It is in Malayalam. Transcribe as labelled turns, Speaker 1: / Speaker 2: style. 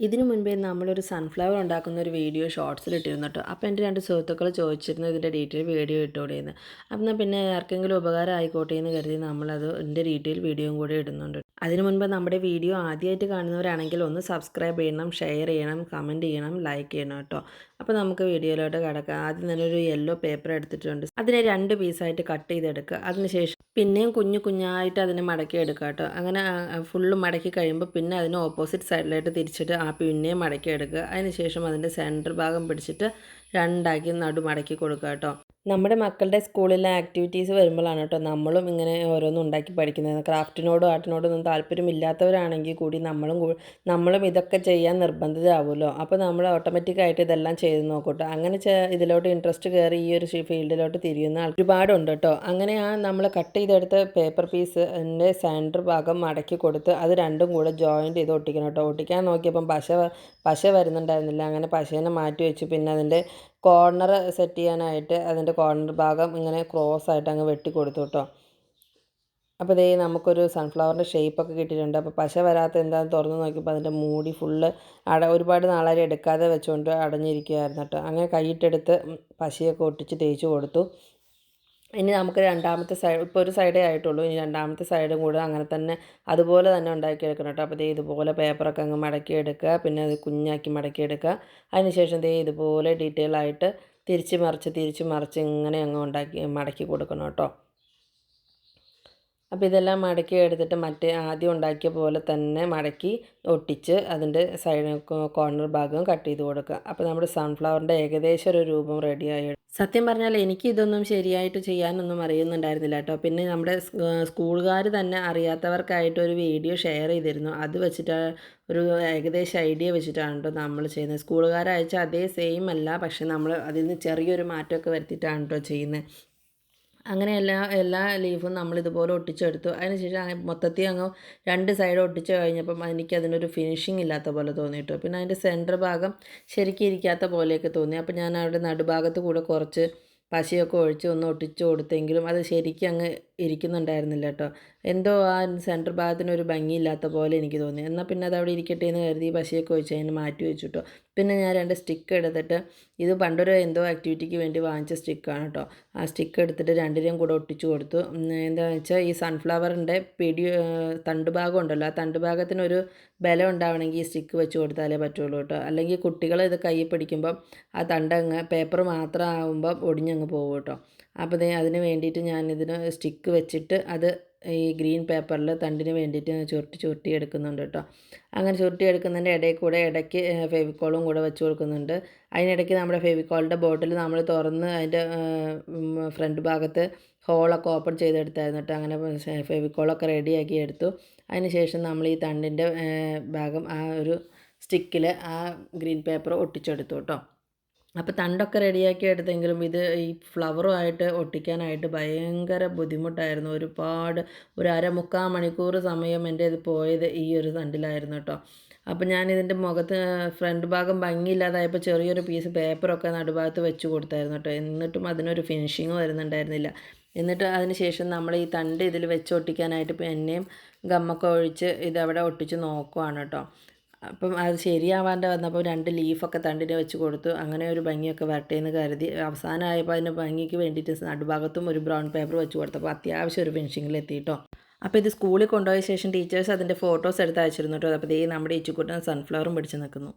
Speaker 1: ഇതിനു മുൻപേ നമ്മളൊരു സൺഫ്ലവർ ഉണ്ടാക്കുന്ന ഒരു വീഡിയോ ഷോർട്സിൽ ഇട്ടിരുന്നു കേട്ടോ അപ്പോൾ എന്റെ രണ്ട് സുഹൃത്തുക്കൾ ചോദിച്ചിരുന്നു ഇതിന്റെ ഡീറ്റെയിൽ വീഡിയോ ഇട്ടുകൂടെയെന്ന് അപ്പം പിന്നെ ആർക്കെങ്കിലും ഉപകാരം ആയിക്കോട്ടെ എന്ന് കരുതി നമ്മളത് ഇതിന്റെ ഡീറ്റെയിൽ വീഡിയോയും കൂടെ ഇടുന്നുണ്ട് അതിനു മുൻപ് നമ്മുടെ വീഡിയോ ആദ്യമായിട്ട് കാണുന്നവരാണെങ്കിൽ ഒന്ന് സബ്സ്ക്രൈബ് ചെയ്യണം ഷെയർ ചെയ്യണം കമന്റ് ചെയ്യണം ലൈക്ക് ചെയ്യണം കേട്ടോ. അപ്പോൾ നമുക്ക് വീഡിയോയിലോട്ട് കിടക്കാം. ആദ്യം തന്നെ ഒരു യെല്ലോ പേപ്പർ എടുത്തിട്ടുണ്ട്. അതിനെ രണ്ട് പീസായിട്ട് കട്ട് ചെയ്തെടുക്കുക. അതിനുശേഷം പിന്നെയും കുഞ്ഞു കുഞ്ഞായിട്ട് അതിനെ മടക്കി എടുക്കുക കേട്ടോ. അങ്ങനെ ഫുള്ള് മടക്കി കഴിയുമ്പോൾ പിന്നെ അതിന് ഓപ്പോസിറ്റ് സൈഡിലായിട്ട് തിരിച്ചിട്ട് ആ പിന്നെയും മടക്കി എടുക്കുക. അതിനുശേഷം അതിന്റെ സെന്റർ ഭാഗം പിടിച്ചിട്ട് രണ്ടാക്കി നടു മടക്കി കൊടുക്കുക കേട്ടോ. നമ്മുടെ മക്കളുടെ സ്കൂളിലെ ആക്ടിവിറ്റീസ് വരുമ്പോഴാണ് കേട്ടോ നമ്മളും ഇങ്ങനെ ഓരോന്നും ഉണ്ടാക്കി പഠിക്കുന്നത്. ക്രാഫ്റ്റിനോടും ആർട്ടിനോടും ഒന്നും താല്പര്യമില്ലാത്തവരാണെങ്കിൽ കൂടി നമ്മളും നമ്മളും ഇതൊക്കെ ചെയ്യാൻ നിർബന്ധിതാവുമല്ലോ അപ്പോൾ നമ്മൾ ഓട്ടോമാറ്റിക്കായിട്ട് ഇതെല്ലാം ചെയ്ത് നോക്കട്ടോ. അങ്ങനെ ഇതിലോട്ട് ഇൻട്രസ്റ്റ് കയറി ഈ ഒരു ഫീൽഡിലോട്ട് തിരിയുന്ന ഒരുപാടുണ്ട് കേട്ടോ. അങ്ങനെ ആ നമ്മൾ കട്ട് ചെയ്തെടുത്ത പേപ്പർ പീസ് എന്റെ സെന്റർ ഭാഗം മടക്കി കൊടുത്ത് അത് രണ്ടും കൂടെ ജോയിന്റ് ചെയ്ത് ഒട്ടിക്കണം കേട്ടോ. ഒട്ടിക്കാൻ നോക്കിയപ്പം പശ പശ വരുന്നുണ്ടായിരുന്നില്ല. അങ്ങനെ പശേനെ മാറ്റി വെച്ച് പിന്നെ അതിന്റെ കോർണർ സെറ്റ് ചെയ്യാനായിട്ട് അതിന്റെ കോർണർ ഭാഗം ഇങ്ങനെ ക്രോസ് ആയിട്ട് അങ്ങ് വെട്ടി കൊടുത്തു കേട്ടോ അപ്പോൾ ഇതേ നമുക്കൊരു സൺഫ്ലവറിന്റെ ഷേപ്പൊക്കെ കിട്ടിയിട്ടുണ്ട്. അപ്പോൾ പശ വരാത്ത എന്താണെന്ന് തുറന്ന് നോക്കിയപ്പോൾ അതിന്റെ മൂടി ഫുള്ള് അട ഒരുപാട് നാളായി എടുക്കാതെ വെച്ചുകൊണ്ട് അടഞ്ഞിരിക്കുകയായിരുന്നു കേട്ടോ അങ്ങനെ കൈയിട്ടെടുത്ത് പശയൊക്കെ ഒട്ടിച്ച് തേച്ച് കൊടുത്തു. ഇനി നമുക്ക് രണ്ടാമത്തെ സൈഡ് ഇപ്പോൾ ഒരു സൈഡേ ആയിട്ടുള്ളൂ. ഇനി രണ്ടാമത്തെ സൈഡും കൂടെ അങ്ങനെ തന്നെ അതുപോലെ തന്നെ ഉണ്ടാക്കിയെടുക്കണം കേട്ടോ. അപ്പോൾ ദേ ഇതുപോലെ പേപ്പറൊക്കെ അങ്ങ് മടക്കിയെടുക്കുക പിന്നെ അത് കുഞ്ഞാക്കി മടക്കിയെടുക്കുക അതിനുശേഷം ദേ ഇതുപോലെ ഡീറ്റെയിൽ ആയിട്ട് തിരിച്ച് മറിച്ച് തിരിച്ച് മറിച്ച് ഇങ്ങനെ അങ്ങ് ഉണ്ടാക്കി മടക്കി കൊടുക്കണം കേട്ടോ. അപ്പോൾ ഇതെല്ലാം മടക്കി എടുത്തിട്ട് മറ്റേ ആദ്യം ഉണ്ടാക്കിയ പോലെ തന്നെ മടക്കി ഒട്ടിച്ച് അതിന്റെ സൈഡ് കോർണർ ഭാഗം കട്ട് ചെയ്ത് കൊടുക്കുക. അപ്പോൾ നമ്മുടെ സൺഫ്ലവറിന്റെ ഏകദേശം ഒരു രൂപം റെഡിയായി സത്യം പറഞ്ഞാൽ എനിക്ക് ഇതൊന്നും ശരിയായിട്ട് ചെയ്യാനൊന്നും അറിയുന്നുണ്ടായിരുന്നില്ല കേട്ടോ. പിന്നെ നമ്മുടെ സ്കൂളുകാർ തന്നെ അറിയാത്തവർക്കായിട്ട് ഒരു വീഡിയോ ഷെയർ ചെയ്തിരുന്നു. അത് വെച്ചിട്ട് ഒരു ഏകദേശം ഐഡിയ വെച്ചിട്ടാണ് കേട്ടോ നമ്മൾ ചെയ്യുന്നത്. സ്കൂളുകാർ അയച്ച അതേ സെയിം അല്ല പക്ഷെ നമ്മൾ അതിൽ നിന്ന് ചെറിയൊരു മാറ്റമൊക്കെ വരുത്തിയിട്ടാണ് കേട്ടോ ചെയ്യുന്നത്. അങ്ങനെ എല്ലാ എല്ലാ ലീഫും നമ്മൾ ഇതുപോലെ ഒട്ടിച്ചെടുത്തു. അതിനുശേഷം മൊത്തത്തിൽ അങ്ങ് രണ്ട് സൈഡ് ഒട്ടിച്ച് കഴിഞ്ഞപ്പം എനിക്ക് അതിനൊരു ഫിനിഷിംഗ് ഇല്ലാത്ത പോലെ തോന്നിയിട്ടു. പിന്നെ അതിന്റെ സെന്റർ ഭാഗം ശരിക്കും ഇരിക്കാത്ത പോലെയൊക്കെ തോന്നി. അപ്പോൾ ഞാൻ അവിടെ നടുഭാഗത്ത് കൂടെ കുറച്ച് പശയൊക്കെ ഒഴിച്ച് ഒന്ന് ഒട്ടിച്ച് കൊടുത്തെങ്കിലും അത് ശരിക്കും അങ്ങ് ഇരിക്കുന്നുണ്ടായിരുന്നില്ല കേട്ടോ എന്തോ ആ സെന്റർ ഭാഗത്തിന് ഒരു ഭംഗിയില്ലാത്ത പോലെ എനിക്ക് തോന്നി. എന്നാൽ പിന്നെ അത് അവിടെ ഇരിക്കട്ടെ എന്ന് കരുതി പശയൊക്കെ വെച്ച് അതിന് മാറ്റി വെച്ചു കേട്ടോ പിന്നെ ഞാൻ രണ്ട് സ്റ്റിക്ക് എടുത്തിട്ട് ഇത് പണ്ടൊരു എന്തോ ആക്ടിവിറ്റിക്ക് വേണ്ടി വാങ്ങിച്ച സ്റ്റിക്കാണ് കേട്ടോ. ആ സ്റ്റിക്ക് എടുത്തിട്ട് രണ്ടിനെയും കൂടെ ഒട്ടിച്ചു കൊടുത്തു. എന്താണെന്ന് വെച്ചാൽ ഈ സൺഫ്ലവറിന്റെ പിടി തണ്ടുഭാഗം ഉണ്ടല്ലോ. ആ തണ്ട് തണ്ടുഭാഗത്തിനൊരു ബലം ഉണ്ടാവണമെങ്കിൽ ഈ സ്റ്റിക്ക് വെച്ച് കൊടുത്താലേ പറ്റുള്ളൂ കേട്ടോ. അല്ലെങ്കിൽ കുട്ടികൾ ഇത് കൈ പിടിക്കുമ്പം ആ തണ്ടങ്ങ് പേപ്പർ മാത്രം ആകുമ്പം ഒടിഞ്ഞങ്ങ് പോകും കേട്ടോ. അപ്പോൾ അതിന് വേണ്ടിയിട്ട് ഞാനിതിന് സ്റ്റിക്ക് വെച്ചിട്ട് അത് ഈ ഗ്രീൻ പേപ്പറിൽ തണ്ടിന് വേണ്ടിയിട്ട് ചുരുട്ടി ചുരുട്ടി എടുക്കുന്നുണ്ട് കേട്ടോ അങ്ങനെ ചുരുട്ടി എടുക്കുന്നതിന്റെ ഇടയിൽ കൂടെ ഇടയ്ക്ക് ഫെവിക്കോളും കൂടെ വെച്ച് കൊടുക്കുന്നുണ്ട്. അതിനിടയ്ക്ക് നമ്മുടെ ഫെവിക്കോളിന്റെ ബോട്ടിൽ നമ്മൾ തുറന്ന് അതിന്റെ ഫ്രണ്ട് ഭാഗത്ത് ഹോളൊക്കെ ഓപ്പൺ ചെയ്തെടുത്തായിരുന്നു കേട്ടോ അങ്ങനെ ഫെവിക്കോളൊക്കെ റെഡിയാക്കി എടുത്തു. അതിന് ശേഷം നമ്മൾ ഈ തണ്ടിന്റെ ഭാഗം ആ ഒരു സ്റ്റിക്കിൽ ആ ഗ്രീൻ പേപ്പർ ഒട്ടിച്ചെടുത്തു കേട്ടോ അപ്പോൾ തണ്ടൊക്കെ റെഡിയാക്കി എടുത്തെങ്കിലും ഇത് ഈ ഫ്ലവറുമായിട്ട് ഒട്ടിക്കാനായിട്ട് ഭയങ്കര ബുദ്ധിമുട്ടായിരുന്നു. ഒരുപാട് ഒരു അരമുക്കാൽ മണിക്കൂർ സമയം എന്റെ ഇത് പോയത് ഈ ഒരു തണ്ടിലായിരുന്നു കേട്ടോ. അപ്പോൾ ഞാൻ ഇതിന്റെ മുഖത്ത് ഫ്രണ്ട് ഭാഗം ഭംഗിയില്ലാതായപ്പോൾ ചെറിയൊരു പീസ് പേപ്പറൊക്കെ നടുഭാഗത്ത് വെച്ച് കൊടുത്തായിരുന്നു കേട്ടോ. എന്നിട്ടും അതിനൊരു ഫിനിഷിങ് വരുന്നുണ്ടായിരുന്നില്ല. എന്നിട്ട് അതിന് ശേഷം നമ്മൾ ഈ തണ്ട് ഇതിൽ വെച്ച് ഒട്ടിക്കാനായിട്ട് എന്നെയും ഗമ്മൊക്കെ ഒഴിച്ച് ഇതവിടെ ഒട്ടിച്ച് നോക്കുവാണ് കേട്ടോ. അപ്പം അത് ശരിയാവാണ്ട് വന്നപ്പോൾ രണ്ട് ലീഫൊക്കെ തണ്ടിന് വെച്ച് കൊടുത്തു. അങ്ങനെ ഒരു ഭംഗിയൊക്കെ വരട്ടെ എന്ന് കരുതി. അവസാനമായപ്പോൾ അതിന്റെ ഭംഗിക്ക് വേണ്ടിയിട്ട് നടുഭാഗത്തും ഒരു ബ്രൗൺ പേപ്പർ വെച്ച് കൊടുത്തപ്പോൾ അത്യാവശ്യം ഒരു ഫിനിഷിങ്ങിൽ എത്തിയിട്ടോ. അപ്പോൾ ഇത് സ്കൂളിൽ കൊണ്ടുപോയ ശേഷം ടീച്ചേഴ്സ് അതിന്റെ ഫോട്ടോസ് എടുത്ത് അയച്ചിരുന്നു കേട്ടോ. അപ്പോൾ ഇതേ നമ്മുടെ ഇച്ചുക്കുട്ടൻ സൺഫ്ലവറും പിടിച്ച് നിൽക്കുന്നു.